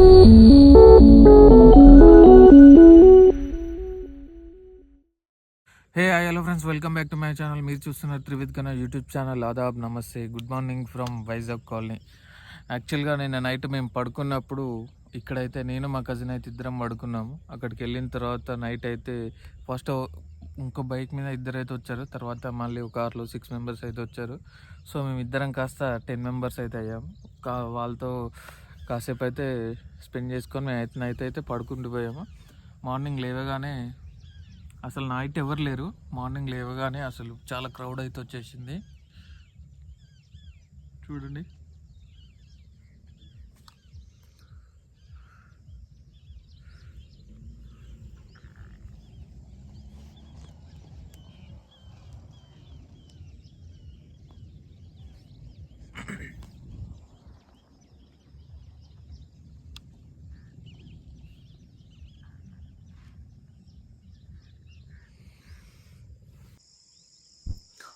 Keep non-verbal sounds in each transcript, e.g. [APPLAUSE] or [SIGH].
Hey hi hello friends welcome back to my channel మీరు చూస్తున్నారు Trivith Kanna YouTube channel ఆదాబ్ నమస్తే. Good morning from Vizag colony యాక్చువల్గా నేను నైట్ మేము పడుకున్నప్పుడు ఇక్కడైతే నేను మా కజిన్ అయితే ఇద్దరం పడుకున్నాము. అక్కడికి వెళ్ళిన తర్వాత నైట్ అయితే ఫస్ట్ ఇంకో బైక్ మీద ఇద్దరు అయితే వచ్చారు. తర్వాత మళ్ళీ ఒక కార్లో సిక్స్ మెంబర్స్ అయితే వచ్చారు. సో మేము ఇద్దరం కాస్త టెన్ మెంబర్స్ అయితే అయ్యాము. కా వాళ్ళతో కాసేపు అయితే స్పెండ్ చేసుకొని మేము అయితే నైట్ అయితే పడుకుంటూ పోయాము. మార్నింగ్ లేవగానే అసలు నైట్ ఎవరు లేరు. మార్నింగ్ లేవగానే అసలు చాలా క్రౌడ్ అయితే వచ్చేసింది. చూడండి.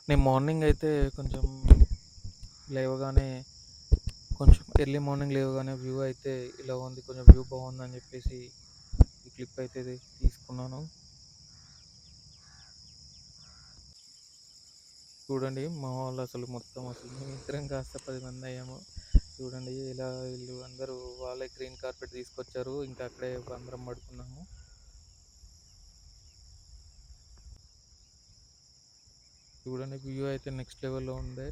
నేను మార్నింగ్ అయితే కొంచెం లేవగానే కొంచెం ఎర్లీ మార్నింగ్ లేవగానే వ్యూ అయితే ఇలా ఉంది. కొంచెం వ్యూ బాగుందని చెప్పేసి ఈ క్లిప్ అయితే తీసుకున్నాను. చూడండి మా వాళ్ళు అసలు మొత్తం అసలు మేమిద్దరం కాస్త పది మంది అయ్యాము. చూడండి ఇలా వీళ్ళు అందరూ వాళ్ళే గ్రీన్ కార్పెట్ తీసుకొచ్చారు. ఇంకా అక్కడే అందరం పడుకున్నాము. చూడండి వ్యూ అయితే నెక్స్ట్ లెవెల్లో ఉంది.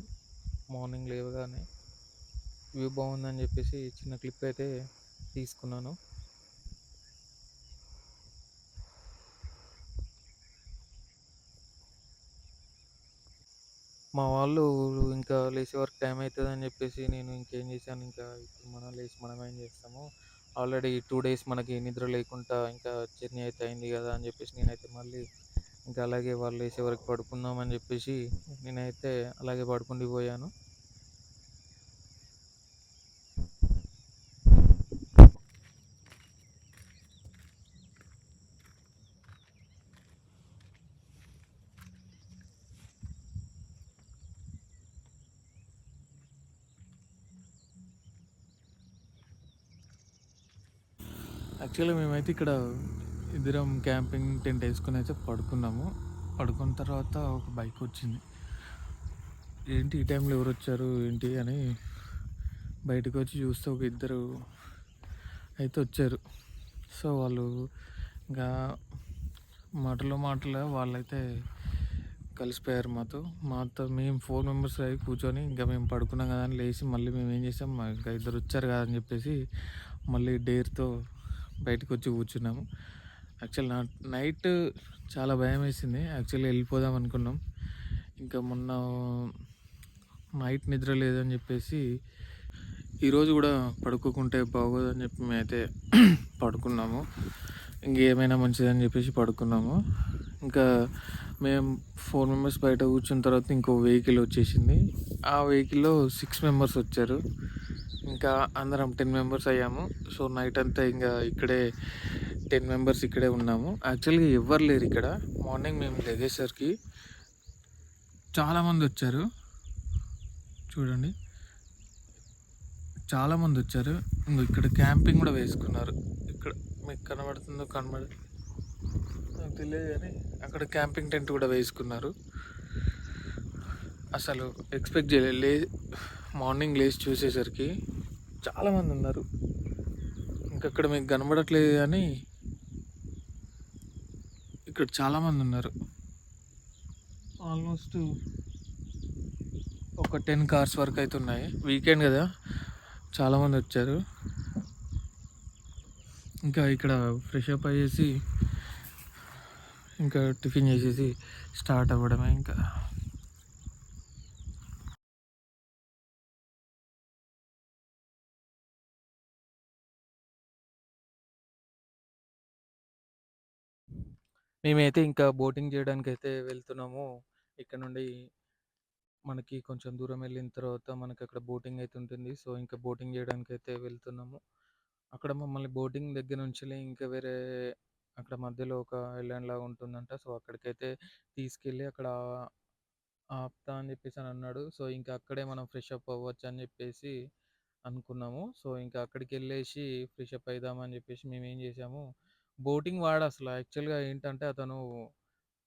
మార్నింగ్ లేవగానే వ్యూ బాగుందని చెప్పేసి చిన్న క్లిప్ అయితే తీసుకున్నాను. మా వాళ్ళు ఇంకా లేచే వరకు టైం అవుతుందని చెప్పేసి నేను ఇంకేం చేశాను ఇంకా ఇప్పుడు మనం లేచి మనం ఏం చేస్తాము? ఆల్రెడీ టూ డేస్ మనకి నిద్ర లేకుండా ఇంకా జర్నీ అయితే అయింది కదా అని చెప్పేసి నేనైతే మళ్ళీ ఇంకా అలాగే వాళ్ళు వేసే వరకు పడుకుందామని చెప్పేసి నేనైతే అలాగే పడుకుండి పోయాను. యాక్చువల్గా మేమైతే ఇక్కడ ఇద్దరం క్యాంపింగ్ టెంట్ వేసుకుని అయితే పడుకున్నాము. పడుకున్న తర్వాత ఒక బైక్ వచ్చింది. ఏంటి ఈ టైంలో ఎవరు వచ్చారు? ఏంటి అని బయటకు వచ్చి చూస్తే ఒక ఇద్దరు అయితే వచ్చారు. సో వాళ్ళు ఇంకా మాటలో మాటలో వాళ్ళైతే కలిసిపోయారు మాతో. మాతో మేము ఫోర్ మెంబర్స్ అయి కూర్చొని ఇంకా మేము పడుకున్నాం కదా అని లేచి మళ్ళీ మేము ఏం చేసాం? ఇంకా ఇద్దరు వచ్చారు కదా అని చెప్పేసి మళ్ళీ డేర్తో బయటకు వచ్చి కూర్చున్నాము. యాక్చువల్ నా నైట్ చాలా భయం వేసింది యాక్చువల్లీ వెళ్ళిపోదాం అనుకున్నాం. ఇంకా మొన్న నైట్ నిద్ర లేదని చెప్పేసి ఈరోజు కూడా పడుకోకుంటే బాగోదని చెప్పి మేమైతే [CLEARS THROAT] పడుకున్నాము. ఇంకేమైనా మంచిదని చెప్పేసి పడుకున్నాము. ఇంకా మేము ఫోర్ మెంబర్స్ బయట కూర్చున్న తర్వాత ఇంకో వెహికల్ వచ్చేసింది. ఆ వెహికల్లో సిక్స్ మెంబర్స్ వచ్చారు. ఇంకా అందరం టెన్ మెంబర్స్ అయ్యాము. సో నైట్ అంతా ఇంకా ఇక్కడే టెన్ మెంబర్స్ ఇక్కడే ఉన్నాము. యాక్చువల్గా ఎవ్వరు లేరు ఇక్కడ. మార్నింగ్ మేము లేచేసరికి చాలామంది వచ్చారు. చూడండి. చాలామంది వచ్చారు. ఇక్కడ క్యాంపింగ్ కూడా వేసుకున్నారు. ఇక్కడ మీకు కనబడుతుందో కనబడ నాకు తెలియదు కానీ అక్కడ క్యాంపింగ్ టెంట్ కూడా వేసుకున్నారు. అసలు ఎక్స్పెక్ట్ చేయలేదు లే మార్నింగ్ లేచి చూసేసరికి చాలామంది ఉన్నారు. ఇంకక్కడ మీకు కనబడట్లేదు కానీ ఇక్కడ చాలామంది ఉన్నారు ఆల్మోస్ట్ ఒక టెన్ కార్స్ వరకు అయితే ఉన్నాయి. వీకెండ్ కదా చాలామంది వచ్చారు. ఇంకా ఇక్కడ ఫ్రెష్ అప్ అయ్యేసి ఇంకా టిఫిన్ చేసేసి స్టార్ట్ అవ్వడమే ఇంకా. మేమైతే ఇంకా బోటింగ్ చేయడానికి అయితే వెళ్తున్నాము. ఇక్కడ నుండి మనకి కొంచెం దూరం వెళ్ళిన తర్వాత మనకి అక్కడ బోటింగ్ అయితే ఉంటుంది. సో ఇంకా బోటింగ్ చేయడానికి అయితే వెళ్తున్నాము. అక్కడ మమ్మల్ని బోటింగ్ దగ్గర నుంచి ఇంకా వేరే అక్కడ మధ్యలో ఒక ఐలాండ్ లాగా ఉంటుందంట. సో అక్కడికైతే తీసుకెళ్ళి అక్కడ ఆపుతా అని చెప్పేసి అని అన్నాడు. సో ఇంకా అక్కడే మనం ఫ్రెష్ అప్ అవ్వచ్చు అని చెప్పేసి అనుకున్నాము. సో, ఇంకా అక్కడికెళ్ళేసి ఫ్రెషప్ అయిదామని జెప్పేసి మేమేం జేసాము, బోటింగ్ వాడసల యాక్చువల్‌గా ఏంటంటే అతను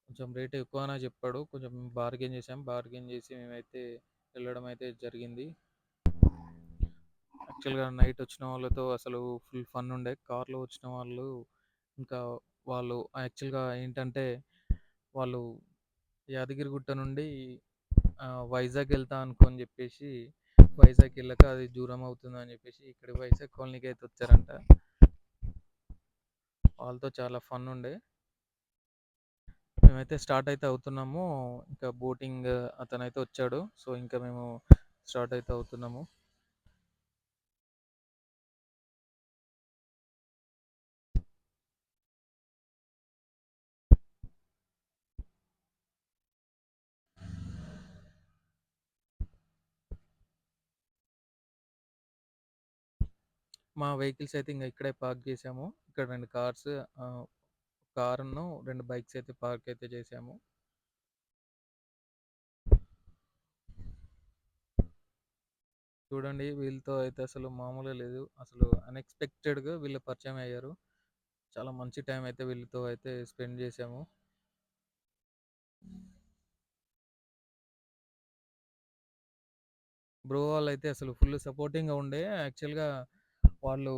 కొంచెం రేట్ ఎక్కువనే చెప్పాడు కొంచెం బార్గెయిన్ చేశాం బార్గెయిన్ చేసి మేమైతే వెళ్ళడం అయితే జరిగింది. యాక్చువల్‌గా నైట్ వచ్చిన వాళ్ళతో అసలు ఫుల్ ఫన్ ఉండే. కార్‌లో వచ్చిన వాళ్ళు ఇంకా వాళ్ళు యాక్చువల్‌గా ఏంటంటే, వాళ్ళు యాదగిరిగుట్ట నుండి ఆహ్, వైజాగ్ ఎళ్తా అనుకోని చెప్పేసి వైజాగ్ ఎళ్ళక అది దూరం అవుతుందని చెప్పేసి ఇక్కడ వైజాగ్ కాలనీకైతే వచ్చారంట. వాళ్ళతో చాలా ఫన్ ఉండే. మేమైతే స్టార్ట్ అయితే అవుతున్నాము. ఇంకా బోటింగ్ అతనైతే వచ్చాడు. సో, ఇంకా మేము స్టార్ట్ అయితే అవుతున్నాము. మా వెహికల్స్ అయితే ఇంకా ఇక్కడే పార్క్ చేసాము ఇక్కడ 2 కార్స్ ఆహ్, కారును 2 బైక్స్ అయితే పార్క్ అయితే చేసాము. చూడండి వీళ్ళతో అయితే అసలు మామూలుగా లేదు. అసలు అన్‌ఎక్స్‌పెక్టెడ్‌గా వీళ్ళు పరిచయం అయ్యారు. చాలా మంచి టైం అయితే వీళ్ళతో అయితే స్పెండ్ చేసాము బ్రో వాళ్ళైతే అసలు ఫుల్ సపోర్టింగ్‌గా ఉండే. యాక్చువల్‌గా వాళ్ళు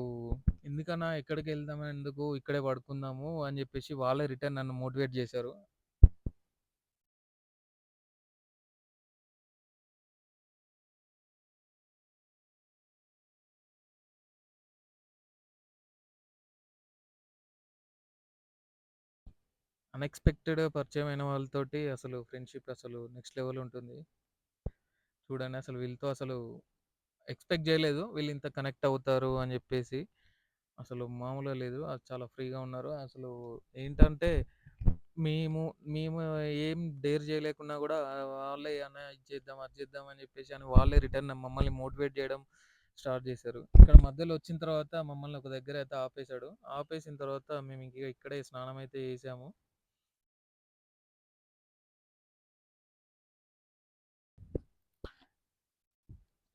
ఎందుకన్నా ఎక్కడికి వెళ్దాం ఎందుకు ఇక్కడే పడుకుందాము అని చెప్పేసి వాళ్ళే రిటర్న్ నన్ను మోటివేట్ చేశారు అన్ఎక్స్పెక్టెడ్ పరిచయం పరిచయమైన వాళ్ళతోటి అసలు ఫ్రెండ్‌షిప్ అసలు నెక్స్ట్ లెవెల్ ఉంటుంది. చూడండి అసలు వీళ్ళతో అసలు ఎక్స్‌పెక్ట్ చేయలేదు వీళ్ళు ఇంత కనెక్ట్ అవుతారు అని చెప్పేసి అసలు మామూలుగా లేదు. అది చాలా ఫ్రీగా ఉన్నారు. అసలు ఏంటంటే మేము మేము ఏం డేర్ చేయలేకున్నా కూడా వాళ్ళే అన్న ఇది చేద్దాం, అది చేద్దాం అని చెప్పేసి అని వాళ్ళే రిటర్న్ మమ్మల్ని మోటివేట్ చేయడం స్టార్ట్ చేశారు ఇక్కడ మధ్యలో వచ్చిన తర్వాత మమ్మల్ని ఒక దగ్గర అయితే ఆపేసాడు. ఆపేసిన తర్వాత మేము ఇంక ఇక్కడే స్నానం అయితే చేసాము.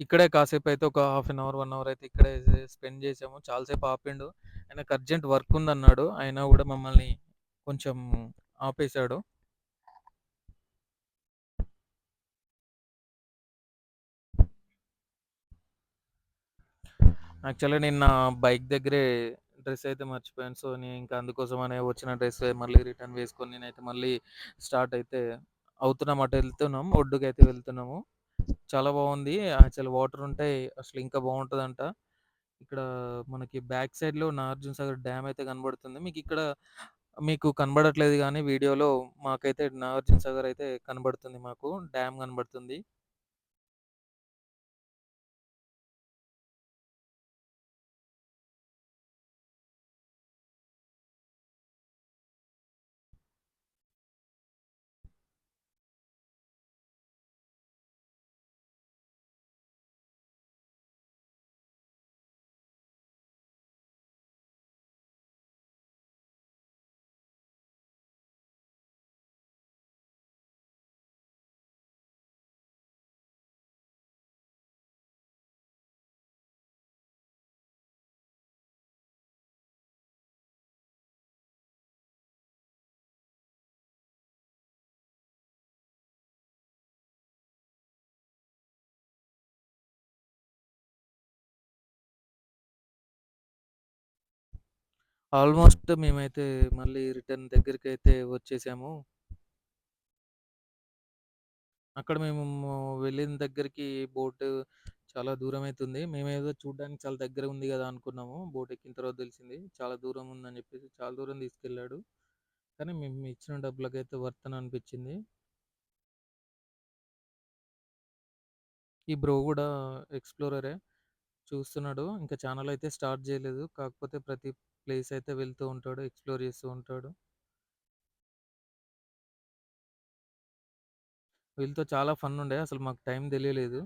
ఇక్కడే కాసేపు అయితే ఒక half an hour, one hour అయితే ఇక్కడే స్పెండ్ చేసాము చాలాసేపు ఆపిండు. ఆయనకు అర్జెంట్ వర్క్ ఉందన్నాడు. అయినా కూడా మమ్మల్ని కొంచెం ఆపేసాడు. యాక్చువల్‌గా నేను నా బైక్ దగ్గరే డ్రెస్ అయితే మర్చిపోయాను. సో, నేను ఇంకా అందుకోసం అనే వచ్చిన డ్రెస్ మళ్ళీ రిటర్న్ వేసుకొని నేనైతే మళ్ళీ స్టార్ట్ అయితే అవుతున్నాం. అటు వెళ్తున్నాం. ఒడ్డుకైతే వెళ్తున్నాము. చాలా బావుంది. యాక్చువల్ వాటర్ ఉంటే అసలు ఇంకా బావుంటదంట. ఇక్కడ మనకి బ్యాక్ సైడ్‌లో నాగార్జున సాగర్ డ్యామ్ అయితే కనబడుతుంది. మీకిక్కడ మీకు కనబడట్లేదు గానీ వీడియోలో మాకైతే నాగార్జున సాగర్ అయితే కనబడుతుంది మాకు. డ్యామ్ కనబడుతుంది. ఆల్మోస్ట్ మేమైతే మళ్ళీ రిటర్న్ దగ్గరికైతే వచ్చేసాము. అక్కడ మేము వెళ్ళిన దగ్గరికి బోటు చాలా దూరమైతుంది. మేమేదో చూడ్డానికి చాలా దగ్గర ఉంది గదా అనుకున్నాము. బోట్ ఎక్కిన తర్వాత తెలిసింది. చాలా దూరం ఉందని చెప్పేసి చాలా దూరం తీసుకెళ్ళాడు. కానీ మేము ఇచ్చిన డబ్బులకైతే వర్త్ అని అనిపించింది. ఈ బ్రో గూడా ఎక్స్‌ప్లోరరే. చూస్తున్నాడు. ఇంకా ఛానల్ అయితే స్టార్ట్ చేయలేదు కాకపోతే ప్రతి ప్లేస్ అయితే వెళ్తూ ఉంటాడు. ఎక్స్‌ప్లోర్ చేస్తూ ఉంటాడు. వీళ్ళతో చాలా ఫన్ ఉండే. అసలు మాకు టైం తెలియలేదు.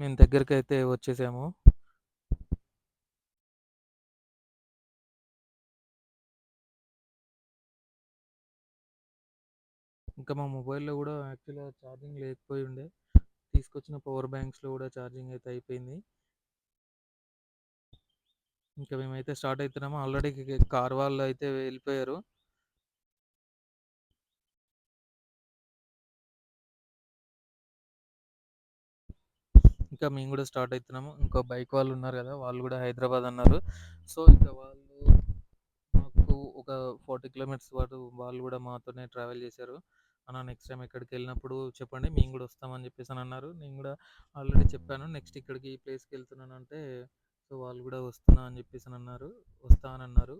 మేము దగ్గరికి అయితే వచ్చేసాము. ఇంకా మా మొబైల్‌లో కూడా యాక్చువల్‌గా ఛార్జింగ్ లేకపోయుండే. తీసుకొచ్చిన పవర్ బ్యాంక్స్‌లో కూడా ఛార్జింగ్ అయితే అయిపోయింది. ఇంకా మేమైతే స్టార్ట్ అవుతున్నాము ఆల్రెడీ కార్ వాళ్ళు అయితే వెళ్ళిపోయారు. ఇంకా మేము కూడా స్టార్ట్ అవుతున్నాము ఇంకో బైక్ వాళ్ళు ఉన్నారు కదా వాళ్ళు కూడా హైదరాబాద్ అన్నారు. సో, ఇంకా వాళ్ళు మాకు ఒక 40 కిలోమీటర్స్ పాటు వాళ్ళు కూడా మాతోనే ట్రావెల్ చేశారు. అన్న నెక్స్ట్ టైం ఎక్కడికి వెళ్ళినప్పుడు చెప్పండి. మేము కూడా వస్తామని చెప్పేసి అని అన్నారు నేను కూడా ఆల్రెడీ చెప్పాను. నెక్స్ట్ ఇక్కడికి ఈ అంటే సో, వాళ్ళు కూడా వస్తున్నా అని చెప్పేసి అన్నారు వస్తా అన్నారు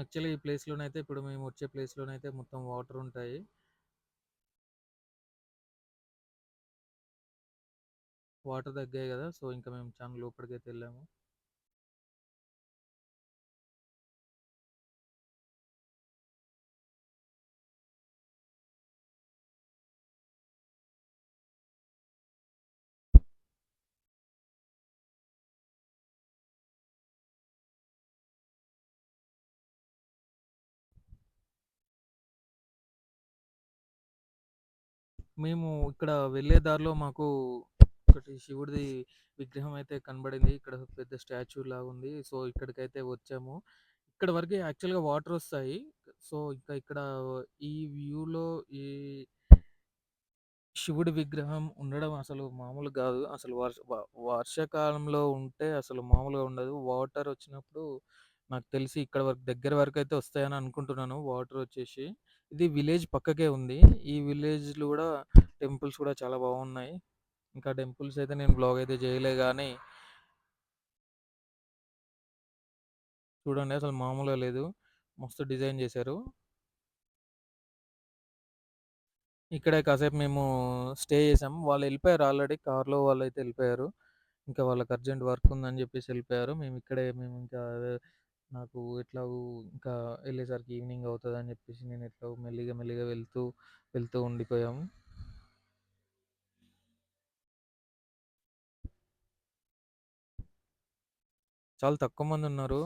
యాక్చువల్లీ ఈ ప్లేస్‌లోనైతే ఇప్పుడు మేము వచ్చే ప్లేస్‌లోనైతే మొత్తం వాటర్ ఉంటాయి. వాటర్ తగ్గాయి కదా సో, ఇంకా మేము చానా లోపలికైతే వెళ్ళాము మేము ఇక్కడ వెళ్ళే దారిలో మాకు ఒకటి శివుడిది విగ్రహం అయితే కనబడింది. ఇక్కడ పెద్ద స్టాచ్యూ ఉంది సో, ఇక్కడికైతే వచ్చాము. ఇక్కడ వరకు యాక్చువల్‌గా వాటరొస్తాయి. సో, ఇంకా ఇక్కడ ఈ వ్యూలో ఈ శివుడి విగ్రహం ఉండడం అసలు మామూలు కాదు అసలు వర్ష వర్షాకాలంలో ఉంటే అసలు మామూలుగా ఉండదు. వాటర్ వచ్చినప్పుడు నాకు తెలిసి ఇక్కడ వరకు దగ్గర వరకు అయితే వస్తాయని అనుకుంటున్నాను వాటర్ వచ్చేసి ఇది విలేజ్ పక్కకే ఉంది. ఈ విలేజ్‌లో గూడా టెంపుల్స్ కూడా చాలా బాగున్నాయి. ఇంకా టెంపుల్స్ అయితే నేను బ్లాగ్ అయితే చేయలే గానీ చూడండి అసలు మామూలుగా లేదు. మస్తు డిజైన్ చేశారు ఇక్కడే కాసేపు మేము స్టే చేసాము. వాళ్ళెళ్ళిపోయారు ఆల్రెడీ కార్‌లో వాళ్ళైతే ఎళ్ళిపోయారు. ఇంకా వాళ్ళకి అర్జెంట్ వర్క్ ఉందని చెప్పేసి ఎళ్ళిపోయారు. మేము ఇక్కడే మేము ఇంకా నాకు ఎట్లాగో ఇంకా వెళ్ళేసరికి ఈవినింగ్ అవుతుంది అని చెప్పేసి నేను ఎట్లాగో మెల్లిగా మెల్లిగా వెళ్తూ, వెళ్తూ ఉండిపోయాము. చాలా తక్కువ మంది ఉన్నారు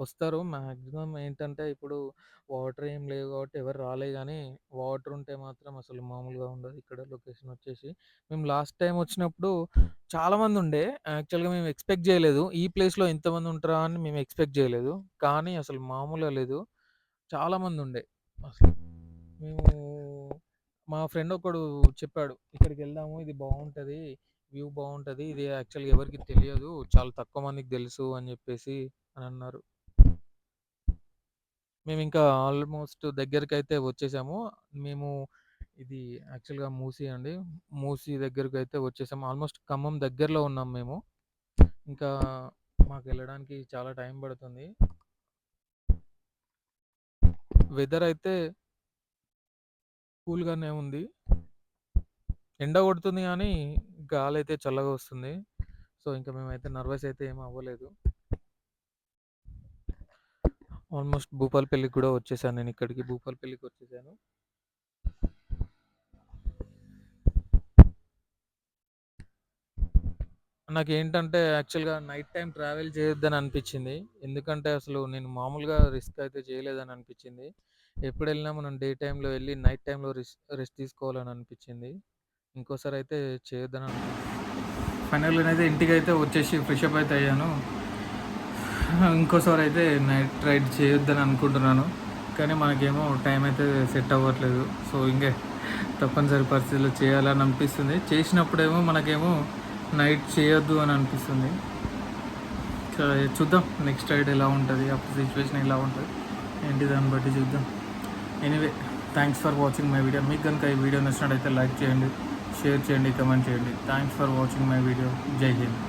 వస్తారు. మాక్సిమం ఏంటంటే ఇప్పుడు వాటర్ ఏం లేవు కాబట్టి ఎవరు రాలే గానీ, వాటర్ ఉంటే మాత్రం అసలు మామూలుగా ఉండదు ఇక్కడ లొకేషన్ వచ్చేసి. మేము లాస్ట్ టైమ్ వచ్చినప్పుడు చాలామందుండే. యాక్చువల్‌గా మేము ఎక్స్‌పెక్ట్ జేయలేదు. ఈ ప్లేస్‌లో ఎంతమంది ఉంటారా అని మేము ఎక్స్‌పెక్ట్ జేయలేదు. కానీ అసలు మామూలుగా లేదు. చాలామందుండే అసలు. మేము మా ఫ్రెండ్ ఒకడు చెప్పాడు. "ఇక్కడికెళ్దాము. ఇది బావుంటది. వ్యూ బావుంటది. ఇది యాక్చువల్‌గా ఎవరికీ తెలియదు. చాలా తక్కువ మందికి తెలుసు" అని జెప్పేసి అనన్నారు. మేమింకా ఆల్‌మోస్ట్ దగ్గరికైతే వచ్చేసాము. మేము ఇది యాక్చువల్‌గా మూసీ అండి. మూసీ దగ్గరకైతే వచ్చేసాము. ఆల్‌మోస్ట్ ఖమ్మం దగ్గరలో ఉన్నాం మేము. ఇంకా మాకెళ్ళడానికి చాలా టైం పడుతుంది. వెదర్ అయితే కూల్‌గానే ఉంది. ఎండ కొడుతుంది గానీ, అయితే చల్లగా వస్తుంది. సో, ఇంకా మేమైతే నర్వస్ అయితే ఏమి అవ్వలేదు. ఆల్‌మోస్ట్ భూపాలపల్లికి కూడా వచ్చేసాను నేను ఇక్కడికి భూపాలపల్లికి వచ్చేసాను. నాకు ఏంటంటే యాక్చువల్‌గా నైట్ టైం ట్రావెల్ చేయొద్దని అనిపించింది ఎందుకంటే అసలు నేను మామూలుగా రిస్క్ అయితే చేయలేదని అనిపించింది ఎప్పుడు వెళ్ళినా మనం డే టైంలో వెళ్ళి నైట్ టైంలో రిస్క్ రెస్ట్ తీసుకోవాలని అనిపించింది ఇంకోసారి అయితే చేయొద్దని అనుకుంటున్నా. ఫైనల్‌గా ఇంటికి అయితే వచ్చేసి ఫ్రెష్ అప్ అయితే అయ్యాను. ఇంకోసారి అయితే నైట్ రైడ్ చేయొద్దని అనుకుంటున్నాను. కానీ మనకేమో టైం అయితే సెట్ అవ్వట్లేదు. సో, ఇంకే తప్పనిసరి పరిస్థితుల్లో చేయాలని అనిపిస్తుంది. చేసినప్పుడేమో మనకేమో నైట్ చేయొద్దు అని అనిపిస్తుంది. చూద్దాం నెక్స్ట్ రైడ్ ఎలా ఉంటుంది అప్పుడు సిచ్యువేషన్ ఎలా ఉంటుంది ఏంటి దాన్ని బట్టి చూద్దాం. Anyway thanks for watching my video. మీకు కనుక ఈ వీడియో నచ్చినట్టయితే లైక్ చేయండి, షేర్ చేయండి, కమెంట్ చేయండి. Thanks for watching my video. జై హింద్.